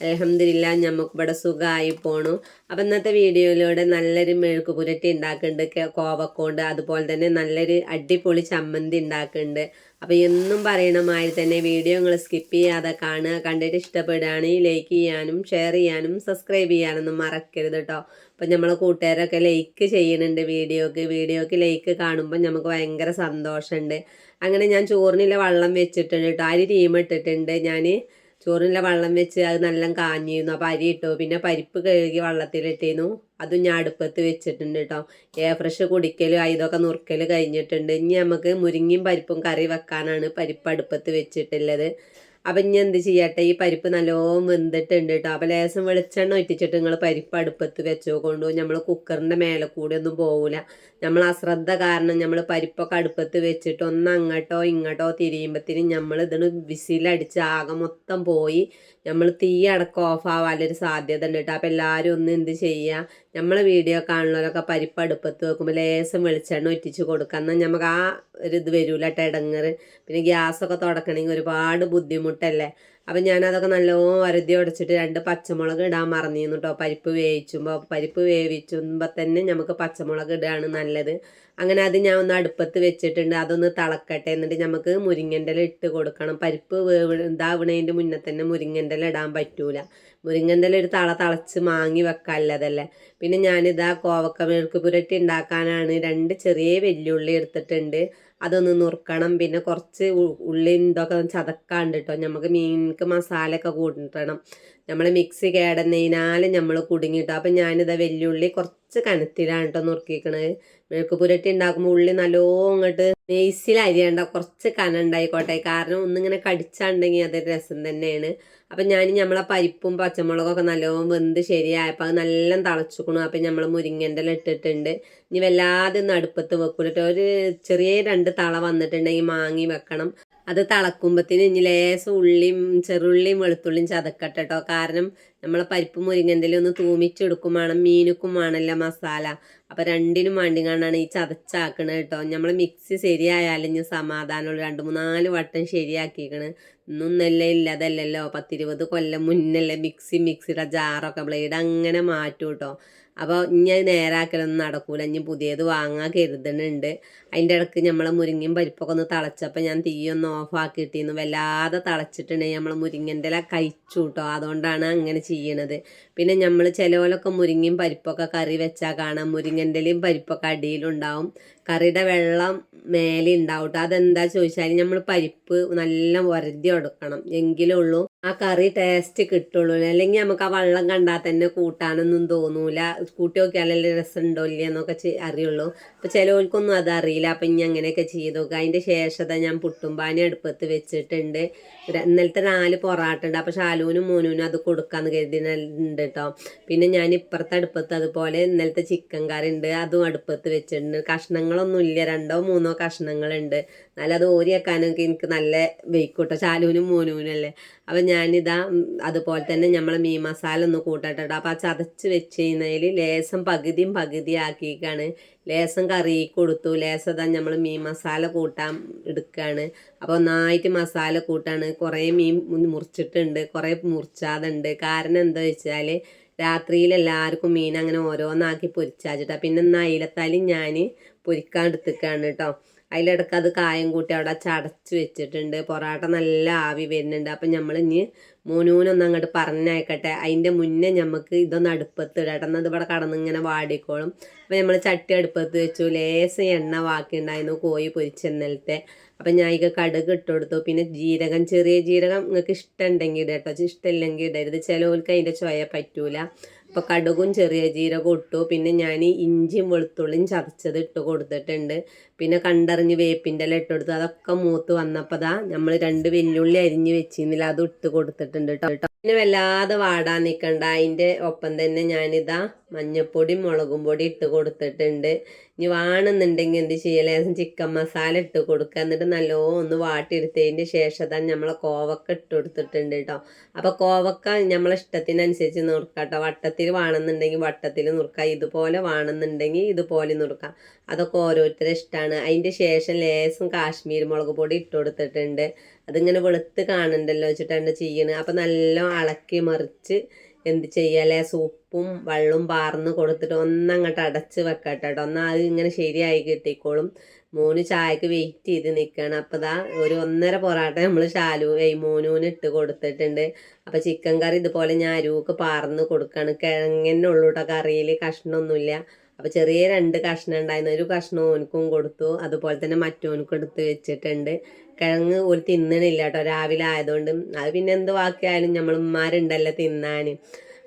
അലഹമില്ല നമുക്ക് ഇവിടെ സുഖമായി പോണു. അപ്പം ഇന്നത്തെ വീഡിയോയിലൂടെ നല്ലൊരു മെഴുക്ക് പുരട്ടി ഉണ്ടാക്കുന്നുണ്ട് കോവക്കോണ്ട് അതുപോലെ തന്നെ നല്ലൊരു അടിപൊളി ചമ്മന്തി ഉണ്ടാക്കുന്നുണ്ട് അപ്പം എന്നും പറയണ മാതിരി തന്നെ വീഡിയോ നിങ്ങൾ സ്കിപ്പ് ചെയ്യാതെ കാണുക. കണ്ടിട്ട് ഇഷ്ടപ്പെടുകയാണെങ്കിൽ ലൈക്ക് ചെയ്യാനും ഷെയർ ചെയ്യാനും സബ്സ്ക്രൈബ് ചെയ്യാനൊന്നും മറക്കരുത് കേട്ടോ അപ്പം നമ്മളെ കൂട്ടുകാരൊക്കെ ലൈക്ക് ചെയ്യുന്നുണ്ട് വീഡിയോക്ക്. വീഡിയോക്ക് ലൈക്ക് കാണുമ്പോൾ നമുക്ക് ഭയങ്കര സന്തോഷമുണ്ട് അങ്ങനെ ഞാൻ ചോറിനുള്ള വെള്ളം വെച്ചിട്ടുണ്ട് കേട്ടോ അരി തീമിട്ടിട്ടുണ്ട് ഞാൻ ചോറിനുള്ള വെള്ളം വെച്ച് അത് നല്ല കാഞ്ഞിരുന്നു. അപ്പോൾ അരി ഇട്ടു. പിന്നെ പരിപ്പ് കഴുകി വെള്ളത്തിലിട്ടിരുന്നു അതും ഞാൻ അടുപ്പത്ത് വെച്ചിട്ടുണ്ട് കേട്ടോ എയർ ഫ്രഷ് കുടിക്കലും ഇതൊക്കെ നുറുക്കൽ കഴിഞ്ഞിട്ടുണ്ട്. ഇനി നമുക്ക് മുരിങ്ങയും പരിപ്പും കറി വെക്കാനാണ് പരിപ്പ് അടുപ്പത്ത് വെച്ചിട്ടുള്ളത്. അപ്പം ഇനി എന്ത് ചെയ്യട്ടെ? ഈ പരിപ്പ് നല്ലോണം വെന്തിട്ടുണ്ട് കേട്ടോ അപ്പം ലേശം വെളിച്ചെണ്ണ ഒറ്റിച്ചിട്ട് നിങ്ങൾ പരിപ്പ് അടുപ്പത്ത് വെച്ചോ. കൊണ്ടു നമ്മൾ കുക്കറിന്റെ മേലെ കൂടി ഒന്നും പോകില്ല നമ്മൾ അശ്രദ്ധ കാരണം നമ്മൾ പരിപ്പൊക്കെ അടുപ്പത്ത് വെച്ചിട്ട് ഒന്ന് അങ്ങോട്ടോ ഇങ്ങോട്ടോ തിരിയുമ്പോഴത്തേനും നമ്മൾ ഇതിന് വിസിലടിച്ച് ആകെ മൊത്തം പോയി നമ്മൾ തീ അടക്കം ഓഫ് ആവാനൊരു സാധ്യത ഉണ്ട് കേട്ടോ അപ്പം എല്ലാവരും ഒന്ന് എന്ത് ചെയ്യുക നമ്മൾ വീഡിയോ കാണുന്നവരൊക്കെ പരിപ്പ് അടുപ്പത്ത് വെക്കുമ്പോൾ ലേശം വെളിച്ചെണ്ണ ഒറ്റിച്ച് കൊടുക്കുക എന്നാൽ നമുക്ക് ആ ഒരു ഇത് വരൂല കേട്ടോ ഇടങ്ങറ് പിന്നെ ഗ്യാസൊക്കെ തുടക്കണമെങ്കിൽ ഒരുപാട് ബുദ്ധിമുട്ടല്ലേ? അപ്പം ഞാനതൊക്കെ നല്ലോണം വരതി ഉടച്ചിട്ട് രണ്ട് പച്ചമുളക് ഇടാൻ മറന്നിരുന്നു കേട്ടോ പരിപ്പ് വേവിച്ചുമ്പോൾ പരിപ്പ് വേവിച്ചുമ്പോൾ തന്നെ നമുക്ക് പച്ചമുളക് ഇടുകയാണ് നല്ലത്. അങ്ങനെ അത് ഞാൻ ഒന്ന് അടുപ്പത്ത് വെച്ചിട്ടുണ്ട്. അതൊന്ന് തിളക്കട്ടെ എന്നിട്ട് നമുക്ക് മുരിങ്ങന്റെ ഇട്ട് കൊടുക്കണം. പരിപ്പ് വേവ് ഇതാവണേന്റെ മുന്നേ തന്നെ മുരിങ്ങന്റെ ഇടാൻ പറ്റൂല. മുരിങ്ങന്റെ ഒരു തള തിളച്ച് മാങ്ങി വെക്കാനുള്ളതല്ലേ പിന്നെ ഞാനിതാ കോവക്ക മെഴുക്ക് പുരട്ടി ഉണ്ടാക്കാനാണ് രണ്ട് ചെറിയ വെല്ലുള്ളി എടുത്തിട്ടുണ്ട്. അതൊന്ന് നുറുക്കണം. പിന്നെ കുറച്ച് ഉള്ളി ഇതൊക്കെ ചതക്കാണ്ട് കേട്ടോ നമുക്ക് മീനിക്ക് മസാല ഒക്കെ കൂട്ടണം. നമ്മൾ മിക്സി കേടുന്നതിനാൽ നമ്മൾ കുടുങ്ങിട്ടോ അപ്പം ഞാനിതാ വെല്ലുള്ളി കുറച്ച് കനത്തിലാണ് കേട്ടോ നുറുക്കിക്കണത് മെഴുക്ക് പുരട്ടി ഉണ്ടാക്കുമ്പോൾ ഉള്ളി നല്ലോണം ഇങ്ങോട്ട് നെയ്സിൽ അരിയണ്ട കുറച്ച് കനം ഉണ്ടായിക്കോട്ടെ. കാരണം ഒന്നിങ്ങനെ കടിച്ചാണ്ടെങ്കിൽ അതൊരു രസം തന്നെയാണ്. അപ്പം ഞാൻ നമ്മളെ പരിപ്പും പച്ചമുളകൊക്കെ നല്ലോണം വെന്ത് ശരിയായപ്പോൾ അത് നല്ല തിളച്ചുക്കണു. അപ്പം നമ്മൾ മുരിങ്ങന്റെ ഇട്ടിട്ടുണ്ട്. ഇനി വല്ലാതെ ഒന്ന് അടുപ്പത്ത് വെക്കൂലട്ടോ ഒരു ചെറിയ രണ്ട് തള വന്നിട്ടുണ്ടെങ്കിൽ മാങ്ങി വെക്കണം. അത് തിളക്കുമ്പത്തിന് ഇനി ലേശം ഉള്ളിയും ചെറുള്ളിയും വെളുത്തുള്ളിയും ചതക്കട്ടെ കേട്ടോ. കാരണം നമ്മൾ പരിപ്പ് മുരിങ്ങന്റെ ഒന്ന് തൂമിച്ചെടുക്കും വേണം മീനുക്കും വേണമല്ലോ മസാല. അപ്പം രണ്ടിനും വേണ്ടി കാണാണ് ഈ ചതച്ചാക്കണത് കേട്ടോ. നമ്മൾ മിക്സി ശരിയായാലും ഇനി സമാധാനമുള്ളൂ. രണ്ട് മൂന്നാൽ വട്ടം ശരിയാക്കിക്കണ്. ഇന്നും നെല്ല ഇല്ലതല്ലല്ലോ. പത്തിരുപത് കൊല്ലം മുന്നല്ലേ മിക്സി മിക്സിയുടെ ജാറൊക്കെ ബ്ലേഡ് അങ്ങനെ മാറ്റും കേട്ടോ അപ്പോൾ ഇനി അത് നേരാക്കലൊന്നും നടക്കൂല. ഇനി പുതിയത് വാങ്ങാൻ കരുതണുണ്ട്. അതിന്റെ ഇടയ്ക്ക് നമ്മളെ മുരിങ്ങയും പരിപ്പൊക്കെ ഒന്ന് തിളച്ചപ്പോൾ ഞാൻ തീയൊന്ന് ഓഫാക്കിയിട്ടിരുന്നു വല്ലാതെ തിളച്ചിട്ടുണ്ടെങ്കിൽ നമ്മൾ മുരിങ്ങന്റെ ഇല കഴിച്ചു കേട്ടോ അതുകൊണ്ടാണ് അങ്ങനെ ചെയ്യണത്. പിന്നെ നമ്മൾ ചിലവരൊക്കെ മുരിങ്ങയും പരിപ്പൊക്കെ കറി വെച്ചാൽ കാണാം. മുരിങ്ങന്റെ പരിപ്പൊക്കെ അടിയിലുണ്ടാവും കറിയുടെ വെള്ളം മേലെ ഉണ്ടാവും കേട്ടോ അതെന്താ ചോദിച്ചാൽ നമ്മൾ പരിപ്പ് നല്ല വരതി കൊടുക്കണം എങ്കിലേ ഉള്ളൂ ആ കറി ടേസ്റ്റ് കിട്ടുള്ളൂ അല്ലെങ്കിൽ നമുക്ക് ആ വെള്ളം കണ്ടാൽ തന്നെ കൂട്ടാനൊന്നും തോന്നൂല. കൂട്ടി നോക്കിയാലല്ലേ രസം ഉണ്ടോ ഇല്ല എന്നൊക്കെ അറിയുള്ളൂ. അപ്പോൾ ചിലവർക്കൊന്നും അതറിയില്ല. അപ്പം ഇനി അങ്ങനെയൊക്കെ ചെയ്ത് നോക്കുക അതിന്റെ ശേഷത ഞാൻ പുട്ടുംപാനി അടുപ്പത്ത് വെച്ചിട്ടുണ്ട്. ഇന്നലത്തെ നാല് പൊറാട്ട ഉണ്ട്. അപ്പോൾ ശാലുവിനും മോനുവിനും അത് കൊടുക്കാമെന്ന് കരുതിയിട്ടുണ്ട് കേട്ടോ പിന്നെ ഞാൻ ഇപ്പുറത്തെ അടുപ്പത്ത് അതുപോലെ ഇന്നലത്തെ ചിക്കൻ കറി ഉണ്ട്. അതും അടുപ്പത്ത് വെച്ചിട്ടുണ്ട്. കഷ്ണങ്ങളൊന്നും ഇല്ല. രണ്ടോ മൂന്നോ കഷ്ണങ്ങളുണ്ട്. എന്നാലും അത് ഓരിയാക്കാനൊക്കെ എനിക്ക് നല്ല വെയ്ക്കൂട്ടോ ശാലുവിനും മോനുവിനും അല്ലേ? അപ്പം ഞാനിതാ അതുപോലെ തന്നെ നമ്മൾ മീൻ മസാല ഒന്ന് കൂട്ടട്ടോ അപ്പം ആ ചതച്ച് വെച്ച് കഴിഞ്ഞാൽ ലേസം പകുതിയും പകുതി ലേസം കറി കൊടുത്തു. ലേസം ഇതാ നമ്മൾ മീൻ മസാല കൂട്ടാൻ എടുക്കുകയാണ് അപ്പോൾ ഒന്നായിട്ട് മസാല കൂട്ടാണ്. കുറേ മീൻ മുറിച്ചിട്ടുണ്ട്. കുറേ മുറിച്ചാതുണ്ട്. കാരണം എന്താ വെച്ചാൽ രാത്രിയിൽ എല്ലാവർക്കും മീൻ അങ്ങനെ ഓരോന്നാക്കി പൊരിച്ചാച്ചിട്ടാണ് പിന്നെ ഇന്ന് അയിലത്താലും ഞാൻ പൊരിക്കാൻ എടുത്തിക്കാണ് കേട്ടോ അതിലിടക്ക് അത് കായം കൂട്ടി അവിടെ ചടച്ച് വെച്ചിട്ടുണ്ട്. പൊറാട്ട നല്ല ആവി വരുന്നുണ്ട്. അപ്പം നമ്മൾ ഇനി മോനൂനൊന്ന് അങ്ങോട്ട് പറഞ്ഞയക്കട്ടെ. അതിന്റെ മുന്നേ നമുക്ക് ഇതൊന്ന് അടുപ്പത്ത് ഇടട്ടെ എന്നാൽ ഇവിടെ കടന്നിങ്ങനെ വാടിക്കോളും. അപ്പം നമ്മൾ ചട്ടി അടുപ്പത്ത് വെച്ചു. ലേശം എണ്ണ ബാക്കിയുണ്ടായിരുന്നു കോഴി പൊരിച്ചെന്നലത്തെ അപ്പം ഞാൻ ഇത് കടുക് ഇട്ട് കൊടുത്തു. പിന്നെ ജീരകം ചെറിയ ജീരകം നിങ്ങൾക്ക് ഇഷ്ടമുണ്ടെങ്കിൽ ഇടട്ടോ. ഇഷ്ടമില്ലെങ്കിൽ ഇടരുത്. ചിലവർക്ക് അതിന്റെ ചൊയ പറ്റൂല. അപ്പോൾ കടുകും ചെറിയ ജീരകവും ഇട്ടു. പിന്നെ ഞാൻ ഇഞ്ചിയും വെളുത്തുള്ളിയും ചതച്ചത് ഇട്ട് കൊടുത്തിട്ടുണ്ട്. പിന്നെ കണ്ടറിഞ്ഞ് വേപ്പിന്റെ ഇല ഇട്ട് കൊടുത്തു. അതൊക്കെ മൂത്ത് വന്നപ്പോൾ ദാ നമ്മൾ രണ്ട് വെല്ലുള്ളി അരിഞ്ഞ് വെച്ചിരുന്നില്ല. അത് ഇട്ട് കൊടുത്തിട്ടുണ്ട് കേട്ടോ പിന്നെ വല്ലാതെ വാടാൻ നിൽക്കണ്ട അതിന്റെ ഒപ്പം തന്നെ ഞാനിതാ മഞ്ഞപ്പൊടിയും മുളകും പൊടി ഇട്ട് കൊടുത്തിട്ടുണ്ട്. ഇനി വേണമെന്നുണ്ടെങ്കിൽ എന്ത് ചെയ്യുക ലേശം ചിക്കൻ മസാല ഇട്ട് കൊടുക്കുക. എന്നിട്ട് നല്ലോണം ഒന്ന് വാട്ടിയെടുത്തതിന്റെ ശേഷം തന്നെ നമ്മളെ കോവക്ക ഇട്ട് കൊടുത്തിട്ടുണ്ട് കേട്ടോ. അപ്പോൾ കോവക്ക നമ്മളെ ഇഷ്ടത്തിനനുസരിച്ച് നുറുക്കാം കേട്ടോ. വട്ടത്തിൽ വേണമെന്നുണ്ടെങ്കിൽ വട്ടത്തിൽ നുറുക്കുക. ഇതുപോലെ വേണമെന്നുണ്ടെങ്കിൽ ഇതുപോലെ നുറുക്കാം അതൊക്കെ ഓരോരുത്തരുടെ ഇഷ്ടമാണ്. അതിന്റെ ശേഷം ലേശം കാശ്മീർ മുളക് പൊടി ഇട്ട് കൊടുത്തിട്ടുണ്ട്. അതിങ്ങനെ വെളുത്ത് കാണണ്ടല്ലോ വെച്ചിട്ടാണ് ചെയ്യണത്. അപ്പം നല്ല അളക്കി മറിച്ച് എന്ത് ചെയ്യാല്ലേ സൂപ്പും വെള്ളവും പാർന്ന് കൊടുത്തിട്ട് ഒന്നങ്ങോട്ട് അടച്ച് വെക്കട്ടെ കേട്ടോ എന്നാൽ അത് ഇങ്ങനെ ശരിയായി കിട്ടിക്കോളും. മോന് ചായക്ക് വെയിറ്റ് ചെയ്ത് നിൽക്കുകയാണ് അപ്പോൾ ദാ ഒരു ഒന്നര പൊറാട്ട നമ്മൾ ഷാലു ഏയ് മോനൂന് ഇട്ട് കൊടുത്തിട്ടുണ്ട്. അപ്പോൾ ചിക്കൻ കറി ഇതുപോലെ ഞാൻ അരുവൊക്കെ പാർന്ന് കൊടുക്കുകയാണ് കിഴങ്ങനെ ഉള്ളൂ കേട്ടോ കറിയിൽ കഷ്ണമൊന്നുമില്ല അപ്പോൾ ചെറിയ രണ്ട് കഷ്ണം ഉണ്ടായിരുന്നു. ഒരു കഷ്ണം ഓനക്കും കൊടുത്തു. അതുപോലെ തന്നെ മറ്റോനക്കും എടുത്ത് വെച്ചിട്ടുണ്ട്. കിഴങ്ങ് ഒരു തിന്നണില്ല കേട്ടോ രാവിലെ ആയതുകൊണ്ട്. അത് പിന്നെ എന്ത് ബാക്കിയായാലും നമ്മൾ ഉമ്മാരുണ്ടല്ലോ തിന്നാൻ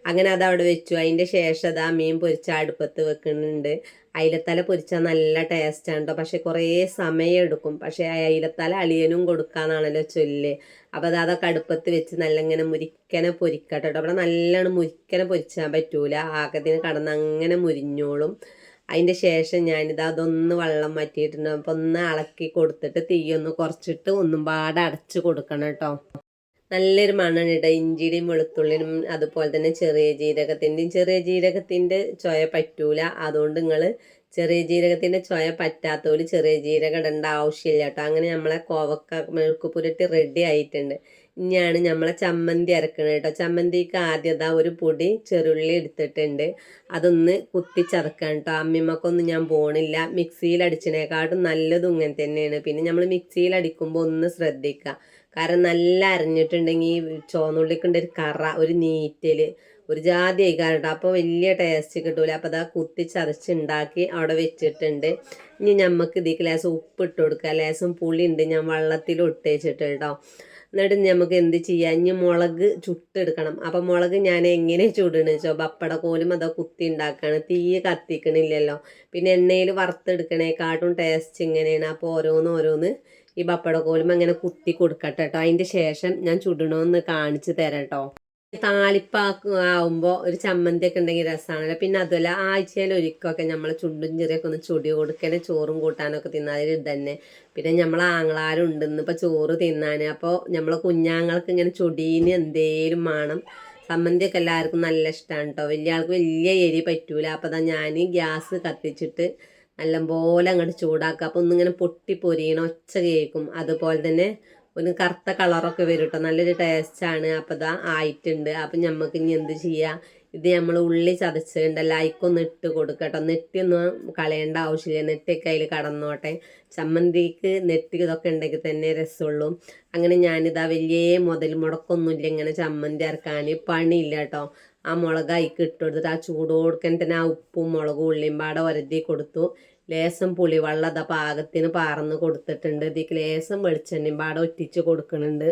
അങ്ങനെ അത് അവിടെ വെച്ചു. അതിന്റെ ശേഷം അത് ആ മീൻ പൊരിച്ച അടുപ്പത്ത് വെക്കുന്നുണ്ട്. അയിലത്തല പൊരിച്ചാൽ നല്ല ടേസ്റ്റാണ് കേട്ടോ പക്ഷെ കുറേ സമയം എടുക്കും. പക്ഷേ അയിലത്തല അളിയനും കൊടുക്കാന്നാണല്ലോ ചൊല്ല്. അപ്പോൾ അത് അതൊക്കെ അടുപ്പത്ത് വെച്ച് നല്ല ഇങ്ങനെ മുരിക്കനെ പൊരിക്കട്ടോ കേട്ടോ അവിടെ നല്ലോണം മുരിക്കനെ പൊരിച്ചാൻ പറ്റൂല. ആകത്തിന് കടന്ന് അങ്ങനെ മുരിഞ്ഞോളും. അതിന്റെ ശേഷം ഞാനിത് അതൊന്ന് വെള്ളം മാറ്റിയിട്ടുണ്ട് അപ്പോൾ ഒന്ന് ഇളക്കി കൊടുത്തിട്ട് തീയൊന്ന് കുറച്ചിട്ട് ഒന്നും പാടെ അടച്ച് കൊടുക്കണം കേട്ടോ നല്ലൊരു മണ്ണെണ്ണിട ഇഞ്ചിയുടെയും വെളുത്തുള്ളിനും അതുപോലെ തന്നെ ചെറിയ ജീരകത്തിന്റെയും ചെറിയ ജീരകത്തിന്റെ ചൊയ പറ്റൂല. അതുകൊണ്ട് നിങ്ങൾ ചെറിയ ജീരകത്തിന്റെ ചൊയ പറ്റാത്തവർ ചെറിയ ജീരകം ഇടേണ്ട ആവശ്യമില്ല കേട്ടോ. അങ്ങനെ നമ്മളെ കോവക്ക മെഴുക്ക് പുരട്ടി റെഡി ആയിട്ടുണ്ട്. ഇനിയാണ് നമ്മളെ ചമ്മന്തി അരക്കണത് കേട്ടോ ചമ്മന്തിക്ക് ആദ്യം ഒരു പൊടി ചെറുള്ളി എടുത്തിട്ടുണ്ട്. അതൊന്ന് കുത്തി ചതക്കാൻ കേട്ടോ അമ്മിമ്മക്കൊന്നും ഞാൻ പോണില്ല. മിക്സിയിൽ അടിച്ചതിനേക്കാട്ടും നല്ലതും ഇങ്ങനെ തന്നെയാണ്. പിന്നെ നമ്മൾ മിക്സിയിൽ അടിക്കുമ്പോൾ ഒന്ന് ശ്രദ്ധിക്കുക കാരണം നല്ല അരഞ്ഞിട്ടുണ്ടെങ്കിൽ ചോന്നുള്ളിക്കുണ്ട് ഒരു കറ ഒരു നീറ്റൽ ഒരു ജാതി ആയിക്കാറുണ്ട് അപ്പോൾ വലിയ ടേസ്റ്റ് കിട്ടൂല. അപ്പോൾ അതാ കുത്തി ചതച്ചുണ്ടാക്കി അവിടെ വെച്ചിട്ടുണ്ട്. ഇനി നമുക്ക് ഇതിലേക്ക് ലേശം ഉപ്പ് ഇട്ട് കൊടുക്കുക ലേശം പുളി ഉണ്ട് ഞാൻ വെള്ളത്തിൽ ഇട്ടേച്ചിട്ട് കേട്ടോ എന്നിട്ട് നമുക്ക് എന്ത് ചെയ്യാം? ഇനി മുളക് ചുട്ടെടുക്കണം. അപ്പം മുളക് ഞാൻ എങ്ങനെ ചുടണെന്ന് വെച്ചോ? പപ്പട കോലും അതോ കുത്തി ഉണ്ടാക്കുകയാണ് തീ കത്തിക്കണില്ലല്ലോ. പിന്നെ എണ്ണയിൽ വറുത്തെടുക്കണേക്കാട്ടും ടേസ്റ്റ് ഇങ്ങനെയാണ്. അപ്പോൾ ഓരോന്ന് ഓരോന്ന് ഈ പപ്പട കോലും അങ്ങനെ കുത്തി കൊടുക്കട്ടെ കേട്ടോ അതിന്റെ ശേഷം ഞാൻ ചുടണമെന്ന് കാണിച്ചു തരാം കേട്ടോ താളിപ്പാക്ക് ആവുമ്പോൾ ഒരു ചമ്മന്തി ഒക്കെ ഉണ്ടെങ്കിൽ രസമാണല്ലോ പിന്നെ അതുമല്ല ആഴ്ചയിൽ ഒരിക്കലൊക്കെ നമ്മൾ ചുണ്ടും ചെറിയൊക്കെ ഒന്ന് ചുടി കൊടുക്കണേ ചോറും കൂട്ടാനൊക്കെ തിന്നാതിൽ ഇത് തന്നെ പിന്നെ ആങ്ങളാരും ഉണ്ടെന്ന് ഇപ്പോൾ ചോറ് തിന്നാൻ അപ്പോൾ നമ്മൾ കുഞ്ഞാങ്ങൾക്ക് ഇങ്ങനെ ചുടീന് എന്തേലും വേണം ചമ്മന്തിയൊക്കെ എല്ലാവർക്കും നല്ല ഇഷ്ടമാണ് കേട്ടോ വലിയ ആൾക്ക് വലിയ എരി പറ്റൂല. അപ്പോൾ ഞാൻ ഗ്യാസ് കത്തിച്ചിട്ട് നല്ലപോലെ അങ്ങോട്ട് ചൂടാക്കുക അപ്പോൾ ഒന്നിങ്ങനെ പൊട്ടി പൊരിയണം ഒച്ച കേൾക്കും. അതുപോലെ തന്നെ ഒരു കറുത്ത കളറൊക്കെ വരും കേട്ടോ നല്ലൊരു ടേസ്റ്റാണ് അപ്പോൾ ഇതാ ആയിട്ടുണ്ട്. അപ്പം നമുക്ക് ഇനി എന്ത് ചെയ്യാം? ഇത് നമ്മൾ ഉള്ളി ചതച്ചിട്ടുണ്ടല്ലോ. അയക്കൊന്ന് ഇട്ട് കൊടുക്കുക കേട്ടോ നെറ്റിയൊന്നും കളയേണ്ട ആവശ്യമില്ല. നെറ്റിയൊക്കെ അതിൽ കടന്നോട്ടെ. ചമ്മന്തിക്ക് നെറ്റി ഇതൊക്കെ ഉണ്ടെങ്കിൽ തന്നെ രസമുള്ളൂ. അങ്ങനെ ഞാനിതാ വലിയ മുതൽ മുടക്കൊന്നുമില്ല ഇങ്ങനെ ചമ്മന്തി ഇറക്കാൻ പണിയില്ല കേട്ടോ. ആ മുളക് അയക്ക് ഇട്ട് കൊടുത്തിട്ട് ആ ചൂടോടുക്കൻ തന്നെ ആ ഉപ്പും മുളകും ഉള്ളിയും പാടെ ഒരതി കൊടുത്തു. ലേസം പുളിവെള്ളം അതാ പാകത്തിന് പാർന്ന് കൊടുത്തിട്ടുണ്ട്. ഇതിക്ക് ലേസം വെളിച്ചെണ്ണയും പാടെ ഒറ്റിച്ച് കൊടുക്കുന്നുണ്ട്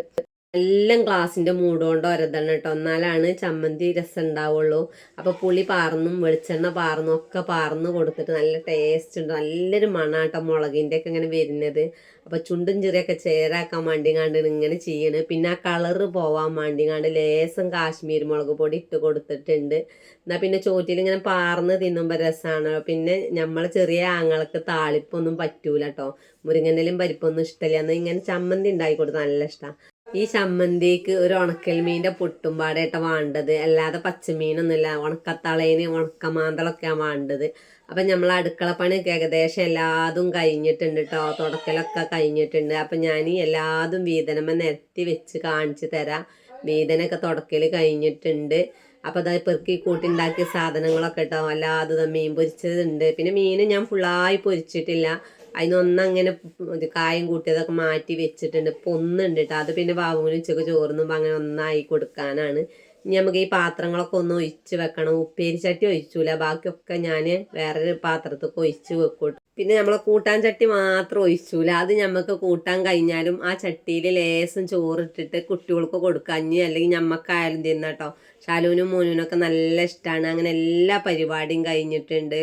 എല്ലാം ഗ്ലാസിന്റെ മൂടുകൊണ്ട് ഒരതണം കേട്ടോ എന്നാലാണ് ചമ്മന്തി രസം ഉണ്ടാവുള്ളൂ അപ്പോൾ പുളി പാർന്നും വെളിച്ചെണ്ണ പാർന്നും ഒക്കെ പാർന്ന് കൊടുത്തിട്ട് നല്ല ടേസ്റ്റ് ഉണ്ട്. നല്ലൊരു മണാട്ടോ മുളകിന്റെ ഒക്കെ ഇങ്ങനെ വരുന്നത്. അപ്പോൾ ചുണ്ടും ചെറിയൊക്കെ ചേരാക്കാൻ വേണ്ടിങ്ങാണ്ട് ഇങ്ങനെ ചെയ്യണ്. പിന്നെ ആ കളറ് പോവാൻ വേണ്ടിങ്ങാണ്ട് ലേസം കാശ്മീർ മുളക് പൊടി ഇട്ട് കൊടുത്തിട്ടുണ്ട്. എന്നാൽ പിന്നെ ചോറ്റിൽ ഇങ്ങനെ പാർന്ന് തിന്നുമ്പോൾ രസമാണ് പിന്നെ നമ്മൾ ചെറിയ ആങ്ങൾക്ക് താളിപ്പൊന്നും പറ്റൂല കേട്ടോ പരിപ്പൊന്നും ഇഷ്ടമില്ല എന്നാൽ ഇങ്ങനെ ചമ്മന്തി ഉണ്ടാക്കി കൊടുത്താൽ നല്ല ഇഷ്ടമാണ് ഈ ചമ്മന്തിക്ക് ഒരു ഉണക്കൽ മീന്റെ പൊട്ടും വേണ്ടത്. അല്ലാതെ പച്ചമീനൊന്നുമില്ല. ഉണക്കത്തളേന് ഉണക്കമാന്തളൊക്കെയാണ് വേണ്ടത്. അപ്പം നമ്മൾ അടുക്കള പണി ഏകദേശം എല്ലാതും കഴിഞ്ഞിട്ടുണ്ട് കേട്ടോ തുടക്കലൊക്കെ കഴിഞ്ഞിട്ടുണ്ട്. അപ്പം ഞാൻ എല്ലാതും വീതനമ്മ നിരത്തി വെച്ച് കാണിച്ചു തരാം. വീതനൊക്കെ തുടക്കൽ കഴിഞ്ഞിട്ടുണ്ട്. അപ്പോൾ അതായത് പെറുക്കി കൂട്ടിണ്ടാക്കിയ സാധനങ്ങളൊക്കെ കേട്ടോ അല്ലാതെ മീൻ പൊരിച്ചതുണ്ട്. പിന്നെ മീൻ ഞാൻ ഫുള്ളായി പൊരിച്ചിട്ടില്ല. അതിനൊന്നങ്ങനെ കായം കൂട്ടിയതൊക്കെ മാറ്റി വെച്ചിട്ടുണ്ട്. ഇപ്പം ഒന്നുണ്ട് കേട്ടോ അത് പിന്നെ ബാബുവിന് ഉച്ചയ്ക്ക് ചോറുന്നുമ്പോൾ അങ്ങനെ ഒന്നായി കൊടുക്കാനാണ്. ഇനി നമുക്ക് ഈ പാത്രങ്ങളൊക്കെ ഒന്ന് ഒഴിച്ച് വെക്കണം. ഉപ്പേരി ചട്ടി ഒഴിച്ചൂല. ബാക്കിയൊക്കെ ഞാൻ വേറൊരു പാത്രത്തൊക്കെ ഒഴിച്ച് വെക്കും പിന്നെ നമ്മളെ കൂട്ടാൻ ചട്ടി മാത്രം ഒഴിച്ചൂല. അത് നമുക്ക് കൂട്ടാൻ കഴിഞ്ഞാലും ആ ചട്ടിയിൽ ലേസം ചോറിട്ടിട്ട് കുട്ടികൾക്ക് കൊടുക്കുക അഞ്ഞി അല്ലെങ്കിൽ ഞമ്മക്കായാലും തിന്നാട്ടോ ഷാലുവിനും ഷാലൂനും മോനൂനൊക്കെ നല്ല ഇഷ്ടമാണ് അങ്ങനെ എല്ലാ പരിപാടിയും കഴിഞ്ഞിട്ടുണ്ട്.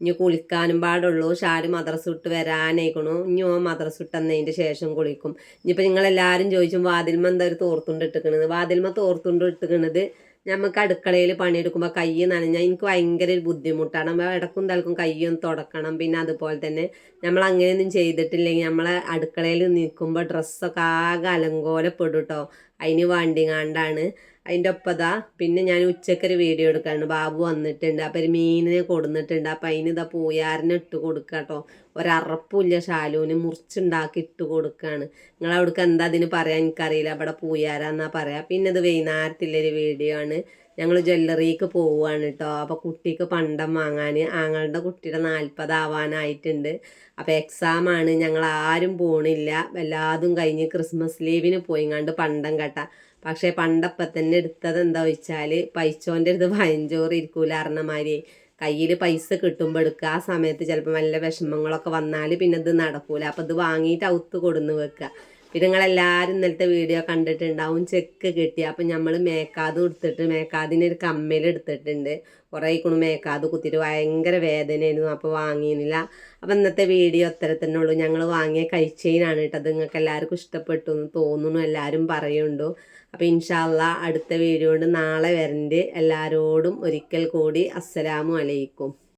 ഇനി കുളിക്കാനും പാടുള്ളൂ. ഷാൽ മദ്രസ വിട്ട് വരാനായിക്കണു. ഇനി ഓൻ മദ്രസ വിട്ട് ശേഷം കുളിക്കും. ഇനിയിപ്പോൾ നിങ്ങളെല്ലാവരും ചോദിച്ചും വാതിൽമ എന്താ ഒരു തോർത്തുണ്ട് ഇട്ടുക്കണത്? വാതിൽമ തോർത്തുണ്ട് ഇട്ടുക്കണത് നമുക്ക് അടുക്കളയിൽ പണിയെടുക്കുമ്പോൾ കൈ നനഞ്ഞാൽ എനിക്ക് ഭയങ്കര ഒരു ബുദ്ധിമുട്ടാണ്. നമ്മൾ ഇടക്കും തലക്കും കൈയൊന്ന് തുടക്കണം. പിന്നെ അതുപോലെ തന്നെ നമ്മൾ അങ്ങനെയൊന്നും ചെയ്തിട്ടില്ലെങ്കിൽ നമ്മളെ അടുക്കളയിൽ നിൽക്കുമ്പോൾ ഡ്രസ്സൊക്കെ ആകെ അലങ്കോലപ്പെടും കേട്ടോ അതിന് വേണ്ടിങ്ങാണ്ടാണ്. അതിന്റെ ഒപ്പതാ പിന്നെ ഞാൻ ഉച്ചക്കൊരു വീഡിയോ എടുക്കാണ് ബാബു വന്നിട്ടുണ്ട്. അപ്പം ഒരു മീനിനെ കൊടുന്നിട്ടുണ്ട്. അപ്പം അതിന് ഇതാ പൂയാറിനെ ഇട്ട് കൊടുക്കുക കേട്ടോ ഒരറപ്പുമില്ല. ശാലുവിന് മുറിച്ചുണ്ടാക്കി ഇട്ട് കൊടുക്കുകയാണ് നിങ്ങൾ അവിടേക്ക് എന്താ അതിന് പറയാൻ എനിക്കറിയില്ല. അവിടെ പൂയാരാന്നാ പറയാം. പിന്നെ ഇത് വൈകുന്നേരത്തിലൊരു വീഡിയോ ആണ്. ഞങ്ങൾ ജ്വല്ലറിക്ക് പോവുകയാണ് കേട്ടോ അപ്പോൾ കുട്ടിക്ക് പണ്ടം വാങ്ങാൻ ആങ്ങളുടെ കുട്ടിയുടെ നാൽപ്പതാവാനായിട്ടുണ്ട്. അപ്പോൾ എക്സാമാണ് ഞങ്ങൾ ആരും പോണില്ല. എല്ലാതും കഴിഞ്ഞ് ക്രിസ്മസ് ലീവിന് പോയിങ്ങാണ്ട് പണ്ടം കേട്ട. പക്ഷേ പണ്ടപ്പം തന്നെ എടുത്തത് എന്താ വെച്ചാൽ പൈച്ചോന്റെ അടുത്ത് പയഞ്ചോറ് ഇരിക്കൂല അറിഞ്ഞമാതിരി കയ്യിൽ പൈസ കിട്ടുമ്പോൾ എടുക്കുക ആ സമയത്ത് ചിലപ്പോൾ നല്ല വിഷമങ്ങളൊക്കെ വന്നാൽ പിന്നെ ഇത് നടക്കൂല. അപ്പോൾ ഇത് വാങ്ങിയിട്ട് ഔത്ത് കൊടുന്ന് വെക്കുക പിന്നെ നിങ്ങളെല്ലാവരും ഇന്നലത്തെ വീഡിയോ കണ്ടിട്ടുണ്ടാവും. ചെക്ക് കിട്ടി. അപ്പം നമ്മൾ മേക്കാത് എടുത്തിട്ട് മേക്കാതിന് ഒരു കമ്മൽ എടുത്തിട്ടുണ്ട്. കുറേ കുണു മേക്കാത് കുത്തിയിട്ട് ഭയങ്കര വേദനയായിരുന്നു. അപ്പോൾ വാങ്ങിയിരുന്നില്ല അപ്പം ഇന്നത്തെ വീഡിയോ അത്ര തന്നെ ഉള്ളൂ. ഞങ്ങൾ വാങ്ങിയ കഴിച്ചതിനാണ് കേട്ടോ. അത് നിങ്ങൾക്ക് എല്ലാവർക്കും ഇഷ്ടപ്പെട്ടു എന്ന് തോന്നുന്നു. എല്ലാവരും പറയുന്നുണ്ടു. അപ്പോൾ ഇൻഷാല്ല അടുത്ത വീഡിയോ കൊണ്ട് നാളെ വരണ്ട്. എല്ലാവരോടും ഒരിക്കൽ കൂടി അസ്സലാമു അലൈക്കും.